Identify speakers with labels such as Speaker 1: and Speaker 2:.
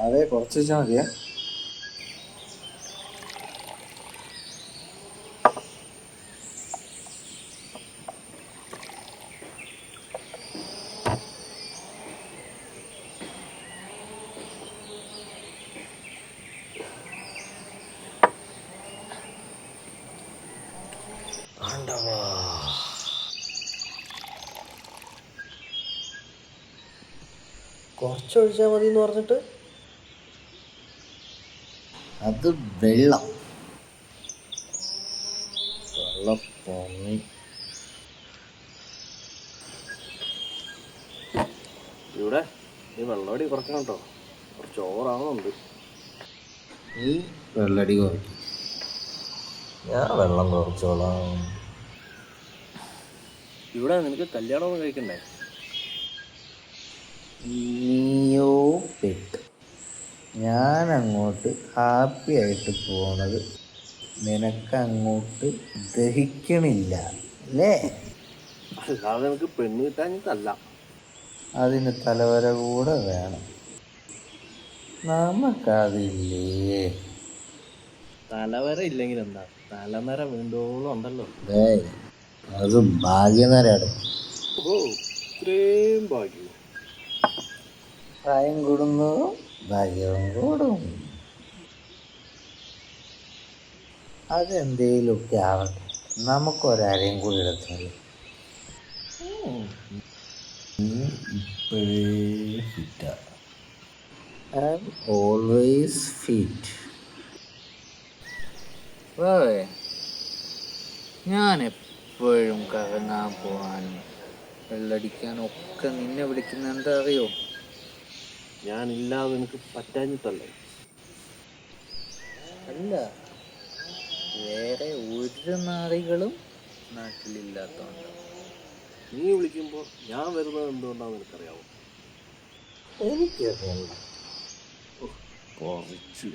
Speaker 1: അതെ കുറച്ച് വെച്ചാൽ മതിയേ.
Speaker 2: കുറച്ച് ഒഴിച്ചാൽ മതി എന്ന് പറഞ്ഞിട്ട്
Speaker 1: അത് വെള്ളം. വെള്ളപ്പൊങ്ങി
Speaker 2: ഇവിടെ ഈ വെള്ളമടി കുറക്കണം കേട്ടോ. കുറച്ച് ഓവറാവുന്നുണ്ട്.
Speaker 1: ഈ വെള്ളടി കുറയ്ക്കും.
Speaker 2: ഞാൻ വെള്ളം കുറച്ചോളാം. ഇവിടെ നിനക്ക് കല്യാണമൊന്നും കഴിക്കണ്ടേ?
Speaker 1: പെട്ട് ഞാൻ അങ്ങോട്ട് ഹാപ്പി ആയിട്ട് പോണത് നിനക്ക് അങ്ങോട്ട് ദഹിക്കണില്ല അല്ലേ?
Speaker 2: അല്ലാതെ നിനക്ക് പെണ്ണ് കിട്ടാഞ്ഞിട്ടല്ല.
Speaker 1: അതിന് തലവര കൂടെ വേണം. നമുക്കതില്ലേ?
Speaker 2: തലവര ഇല്ലെങ്കിൽ എന്താ തലനര വീണ്ടോളം ഉണ്ടല്ലോ.
Speaker 1: അതും ഭാഗ്യനരാണ്
Speaker 2: ഓ ഇത്രയും ഭാഗ്യം.
Speaker 1: പ്രായം കൂടുന്നു ഭാഗ്യവും കൂടും. അതെന്തേലൊക്കെ ആവട്ടെ നമുക്കൊരാരെയും കൂടി എടുത്താൽ ഇപ്പോഴേ ഫിറ്റാ ഐ ആം ഓൾവേസ് ഫിറ്റ് ഞാൻ എപ്പോഴും കറങ്ങാൻ പോകാനും വെള്ളടിക്കാനും ഒക്കെ നിന്നെ വിളിക്കുന്ന എന്താ അറിയോ?
Speaker 2: ഞാനില്ലാതെ എനിക്ക് പറ്റാഞ്ഞിട്ടല്ലേ?
Speaker 1: അല്ല വേറെ ഒരു നാളികളും നാട്ടിലില്ലാത്തതുകൊണ്ട്
Speaker 2: നീ വിളിക്കുമ്പോൾ ഞാൻ വരുന്നത് എന്തുകൊണ്ടാണെന്ന് എനിക്കറിയാവോ
Speaker 1: എനിക്കറിയാം
Speaker 2: കുറച്ച്.